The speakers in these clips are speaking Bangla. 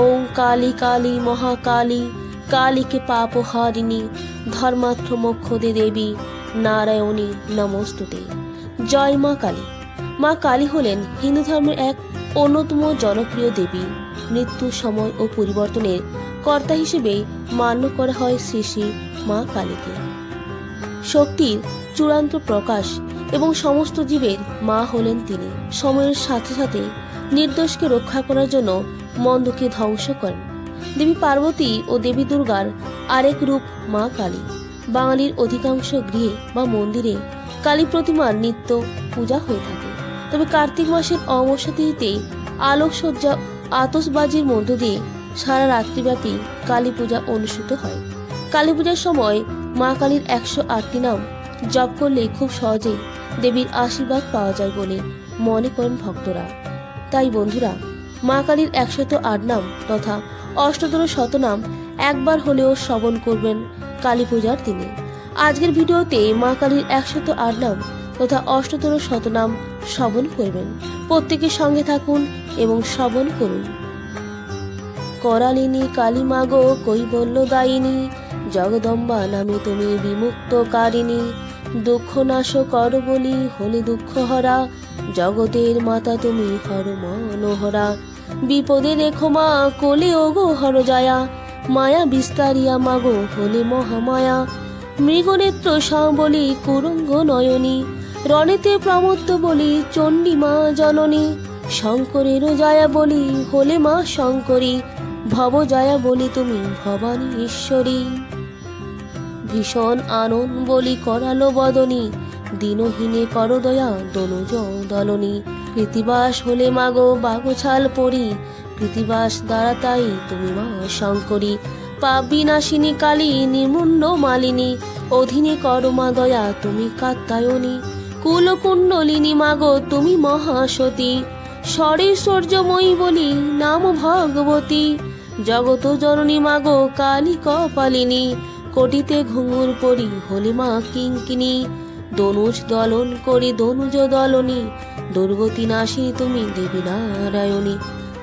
ওং কালী কালী মহাকালী, কালীকে পাপহারিণী ধর্মাত্র মোক্ষদে দেবী, নারায়ণী নমস্তুতে। জয় মা কালী। মা কালী হলেন হিন্দু ধর্মের এক অন্যতম জনপ্রিয় দেবী। মৃত্যু সময় ও পরিবর্তনের কর্তা হিসেবে মান্য করা হয় শ্রী শ্রী মা কালীকে। শক্তির চূড়ান্ত প্রকাশ এবং সমস্ত জীবের মা হলেন তিনি। সময়ের সাথে সাথে নির্দোষকে রক্ষা করার জন্য মন্দকে ধ্বংস করেন। দেবী পার্বতী ও দেবী দুর্গার আরেক রূপ মা কালী। বাঙালির অধিকাংশ গৃহে বা মন্দিরে কালী প্রতিমার নিত্য পূজা হয়ে থাকে। তবে কার্তিক মাসের অমাবস্যা আলোকসজ্জা আতসবাজির মধ্য দিয়ে সারা রাত্রিব্যাপী কালী পূজা অনুষ্ঠিত হয়। কালী পূজার সময় মা কালীর একশো আটটি নাম জপ করলে খুব সহজেই দেবীর আশীর্বাদ পাওয়া যায় বলে মনে করেন ভক্তরা। তাই বন্ধুরা মা কালীর একশত আট নাম তথা অষ্টতর শতনাম একবার হলেও শ্রবণ করবেন কালী পূজার দিনে। আজকের ভিডিওতে মা কালীর একশত আট নাম তথা অষ্টতর শতনাম শ্রবণ করবেন। প্রত্যেকের সঙ্গে থাকুন এবং শ্রবণ করুন। করালিনী কালী মাগো কৈবল্য দায়িনী জগদম্বা নামে তুমি বিমুক্ত বিমুক্তকারিণী দুঃখ নাশ কর বলি, হলে দুঃখ হরা, জগতের মাতা তুমি হর মনোহরা। বিপদে রেখো মা, কোলে ওগো হর জায়া মায়া বিস্তারিয়া মাগো হলে মহামায়া। মৃগনেত্র বলি কুরঙ্গ নয়নী। রণেতে প্রমত্ত বলি চণ্ডী মা জননী। শঙ্করেরও জায়া বলি হলে মা শঙ্করী। ভব জায়া বলি তুমি ভবানী ঈশ্বরী। ভীষণ আনন্দ বলি করালো বদনী। দিনহীনে কর দয়া দনুজ দলনী। কৃতিবাস হলে মাগো বাগছাল পরি। কৃতিবাস দ্বারা তাই তুমি মা শঙ্করী। পাপ বিনাশিনী কালী নির্মুণ্ড মালিনী। অধীনে কর মা দয়া, তুমি কাত্তায়নী কুলকুণ্ডলিনী মাগো, তুমি মহাসতী। সূর্যময়ী বলি, নাম ভগবতী। জগত জননী মাগো, কালী কপালিনী। কোটিতে ঘুঙুর পরি হলি মা কিঙ্কিনী। দনুজ দলন করি দনুজ দলনী। দুর্গতি নাশিনী তুমি দেবী নারায়ণী।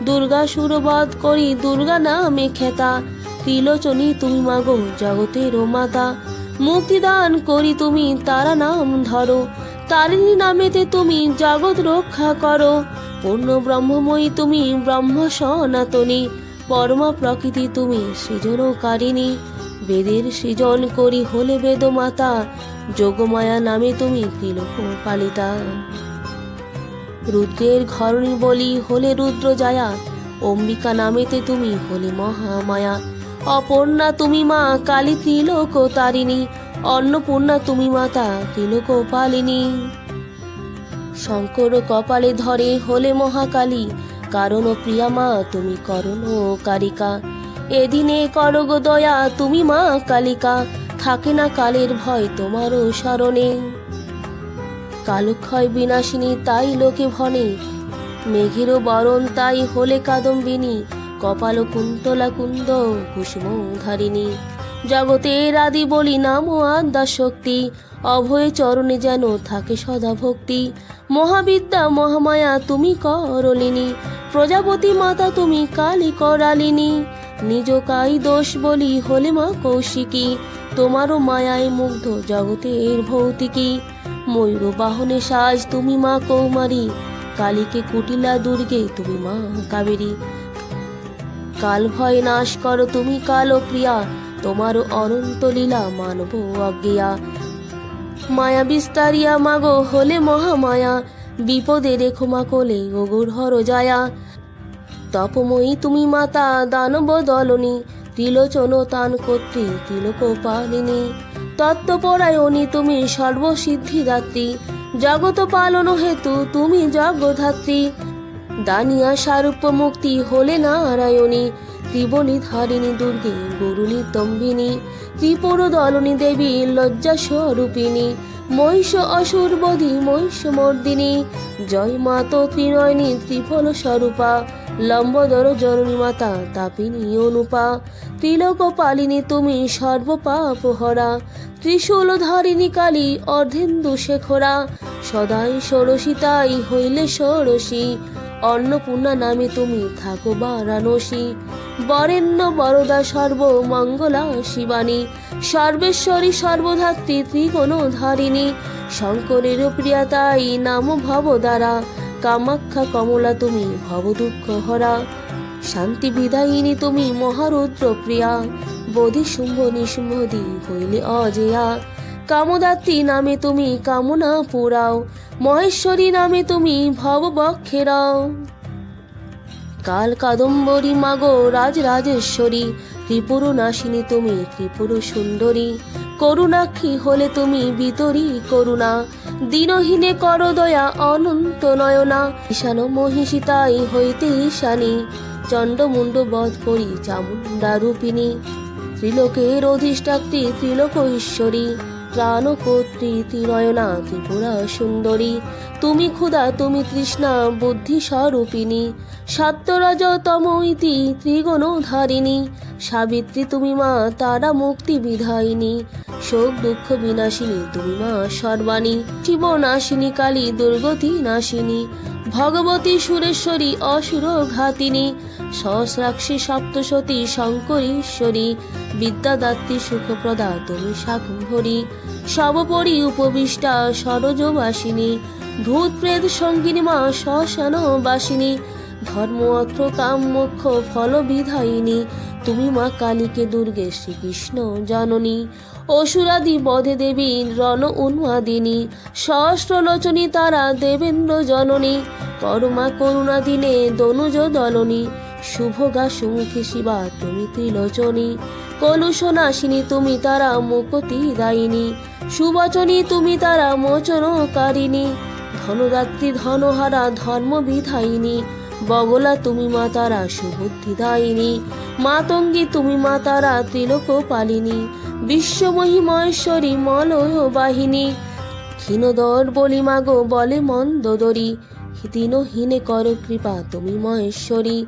দুর্গা সুরবাদ করি দুর্গা নামে খেতা। ত্রিলোচনী তুমি মাগো জগতের মাতা। মুক্তিদান করি তুমি তারা নাম ধরো। তারিণী নামেতে তুমি জগৎ রক্ষা করো। পূর্ণ ব্রহ্মময়ী তুমি ব্রহ্ম সনাতনী। পরমা প্রকৃতি তুমি সৃজনকারিণী। বেদের সৃজন করি হলে বেদ মাতা যোগমায়া নামে তুমি ত্রিলোক পালিতা। রুদ্রের ঘরণী বলি হলে রুদ্র জায়া, অম্বিকা নামেতে তুমি হলে মহামায়া। অপর্ণা তুমি মা, কালী ত্রিলোক তারিণী, অন্নপূর্ণা তুমি মাতা ত্রিলোক পালিনী। শঙ্কর কপালে ধরে হলে মহাকালী, কারণ প্রিয়া মা, তুমি করণ কারিকা। এদিনে করগো দয়া, তুমি মা কালিকা। থাকে না কালের ভয় তোমারও স্মরণে। কালক্ষয় বিনাশিনী তাই লোকে ভনে। মেঘেরও বরণ তাই হলে কাদম্বিনী। কপাল কুন্তলা কুন্দ কুসুম ধারিণী জগতের আদি বলি নাম ও আদ্যা শক্তি। অভয়ে চরণে যেন থাকে সদা ভক্তি। মহাবিদ্যা, মহামায়া তুমি করলিনী প্রজাপতি মাতা তুমি কালী করালিনী। নিজ কাই দোষ বলি হলে মা কৌশিকী। তোমারও মায়ায় মুগ্ধ জগতের ভৌতিকী। ময়ূর বাহনে সাজ তুমি মা কৌমারী। কালীকে কুটিলা দুর্গে তুমি মা কাবেরী। কাল ভয় নাশ করো তুমি কালো প্রিয়া তোমার অনন্ত লীলা মানব অজ্ঞিয়া মায়া বিস্তারিয়া মাগো হলে মহামায়া, বিপদে রেখো মা কোলে গগুর হর যায়া তপময়ী তুমি মাতা দানব দলনী, ত্রিলোচন তান কর্ত্রী ত্রিলোক পালিনী। তত্ত্বপরায়ণী তুমি সর্বসিদ্ধিদাত্রী জগত পালন হেতু তুমি জগধাত্রী। দানিয়া সারূপ্য মুক্তি হলে নারায়ণী ত্রিবলী ধারিণী দুর্গে, গরুণী তম্বিনী, ত্রিপুর দলনী দেবী, লজ্জা স্বরূপিণী, মহিষ অসুর বধি, মহিষ মর্দিনী, জয় মাত ত্রিনয়নী, ত্রিফল স্বরূপা, লম্বদর জননী মাতা, তাপিনী অনুপা, ত্রিলোক পালিনী তুমি সর্বপাপ হরা, ত্রিশূল ধারিণী কালী অর্ধেন্দু শেখরা, সদাই ষোড়শিতাই হইলে ষোড়শী অন্নপূর্ণা নামে তুমি থাকো বারাণসী। বরেণ্য বরদা সর্বমঙ্গলা শিবানী। সর্বেশ্বরী সর্বধাত্রী ত্রিগুণ ধারিণী শঙ্করের প্রিয়া তাই নাম ভব দ্বারা কামাখ্যা কমলা তুমি ভব দুঃখ হরা শান্তি বিদায়িনী তুমি মহারুদ্র প্রিয়া বোধি শুম্ভ নিশুম্ভদি হইলে অজেয়া। কামদাত্রী নামে তুমি কামনা পুরাও মহেশ্বরী নামে তুমি ভব বক্ষেরাও কাল কাদম্বরী মাগো রাজ রাজেশ্বরী ত্রিপুর নাশিনী তুমি ত্রিপুর সুন্দরী করুণাক্ষী হলে তুমি বিতরী করুণা, দিনহীনে কর দয়া অনন্ত নয়না, ঈশান মহিষী তাই হইতে ঈশানী, চণ্ডমুণ্ড বধ করি চামুণ্ডা রূপিণী, ত্রিলোকের অধিষ্ঠাত্রী ত্রিলোক ঈশ্বরী প্রাণকর্ত্রী ত্রিনয়না ত্রিপুরা সুন্দরী তুমি ক্ষুধা, তুমি তৃষ্ণা বুদ্ধি স্বরূপিণী সত্যরাজ তম ইতি ত্রিগুণ ধারিণী সাবিত্রী তুমি মা, তারা মুক্তি বিধায়িনী। শোক, দুঃখ, বিনাশিনী তুমি মা, সর্বাণী। শিব নাশিনী কালী দুর্গতি নাশিনী ভগবতী সুরেশ্বরী অসুর ঘাতিনী সহস্রাক্ষী সপ্তসতী শঙ্করীশ্বরী, বিদ্যাদাত্রী সুখপ্রদা তুমি শাকম্ভরী সর্বোপরি উপবিষ্টা সরজবাসিনী ভূত প্রেত সঙ্গিনী মা শ্মশান বাসিনী ধর্ম অত্র কাম মোক্ষ ফল বিধায়িনী তুমি মা কালীকে দুর্গে শ্রীকৃষ্ণ জননী। অসুরাদি বধে দেবী রণ উন্মাদিনী সহস্রলোচনী তারা দেবেন্দ্র জননী। পরমা করুণা দিনে দনুজ দলনী। শুভগা সুমুখী শিবা তুমি ত্রিলোচনী কলুষ নাশিনী তুমি তারা মুকতি দায়িনী। সুবচনী তুমি তারা মোচনকারিণী। ধনদাত্রী ধনহারা ধর্ম বিধায়িনী বগলা তুমি মা তারা সুবুদ্ধি দায়িনী। মাতঙ্গী তুমি মা তারা ত্রিলোক পালিনী। বিশ্বময়ী মহেশ্বরী মলয় বাহিনী। ক্ষীণদর বলি মাগো, বলে মন্দদরি দিনহীনে কর কৃপা তুমি মহেশ্বরী।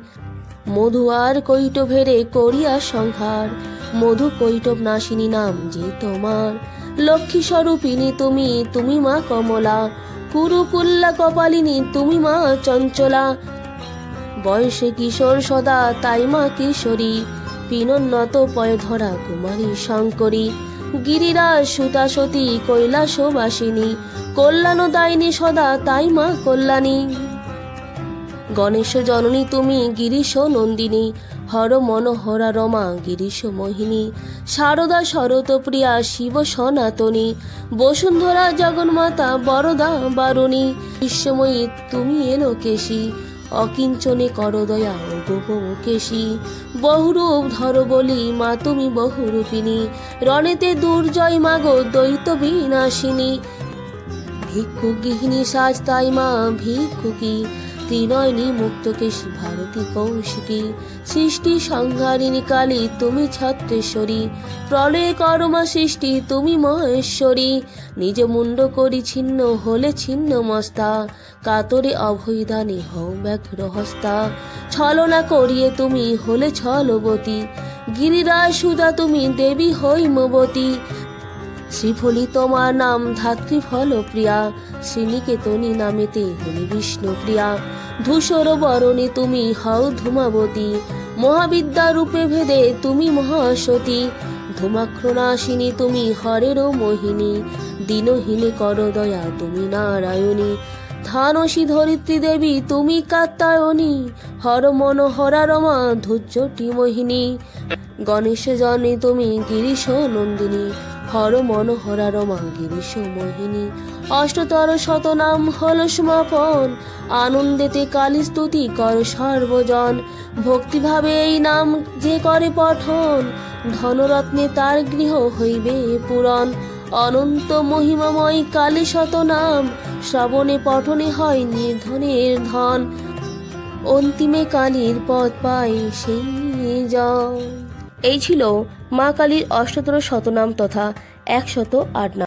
মধু আর কৈটভেরে করিয়া সংহার। মধু কৈটব নাশিনী নাম যে তোমার। লক্ষ্মী স্বরূপিনী তুমি তুমি মা কমলা। কুরুকুল্লা কপালিনী তুমি মা চঞ্চলা। বয়সে কিশোর সদা, তাই মা কিশোরী। পিনোন্নত পয় ধরা কুমারী শঙ্করী। গিরিরাজ সুতা সতী কৈলাসবাসিনী। কল্যাণ দায়িনী সদা, তাই মা কল্যাণী। গণেশ জননী তুমি, গিরিশ নন্দিনী। হর মনোহরা রমা, গিরিশ মোহিনী। শারদা শরতপ্রিয়া শিব সনাতনী। বসুন্ধরা জগন্মাতা, বরদা বারুণী। বিশ্বময়ী তুমি এলো কেশী অকিঞ্চনে করদয়া গোপ গোপমুকেশী বহুরূপ ধর বলি মা, তুমি বহুরূপিণী। রণেতে দুর্জয় মাগো, দ্বৈত বিনাশিনী। ভিক্ষু গৃহিণী সাজ তাই মা ভিক্ষুকী ত্রিনয়নী মুক্তকেশী ভারতী কৌশিকী। সৃষ্টি সংহারিণী কালী, তুমি ছত্রেশ্বরী। প্রলয় করমা সৃষ্টি, তুমি মহেশ্বরী। নিজ মুন্ড করি ছিন্ন, হলে ছিন্ন মস্তা। কাতরে অভয়দানে হও ব্যাঘ্র হস্তা। ছলনা করিয়ে তুমি হলে ছলবতী। গিরিরাজ সুদা তুমি দেবী হৈমবতী। শ্রীফলি তোমার নাম ধাত্রী ফল প্রিয়া, শ্রীনিকেতনী নামেতে হলি বিষ্ণু প্রিয়া। ধূসর বরণে তুমি হও ধূমাবতী, মহাবিদ্যা রূপে ভেদে তুমি মহাসতী। ধূমাক্ষণাসিনী তুমি হরেরও মোহিনী, দিনহীনে কর দয়া তুমি নারায়ণী। ধানসী ধরিত্রী দেবী তুমি কাত্তায়নী হর মনোহরা রমা ধৈর্যটি মোহিনী। গণেশ জনে তুমি গিরিশ নন্দিনী। হর মনোহরা রমা গিরিশ মোহিনী অষ্টতর শতনাম হল সমাপন। আনন্দেতে কালী স্তুতি কর সর্বজন। ভক্তিভাবে এই নাম যে করে পঠন, ধনরত্নে তার গৃহ হইবে পূরণ। অনন্ত মহিমাময় কালী শতনাম শ্রবণে পঠনে হয় নির্ধনের ধন। অন্তিমে কালীর পথ পাই সেই জন এই ছিল মা কালীর অষ্টতর শতনাম তথা একশত আট নাম।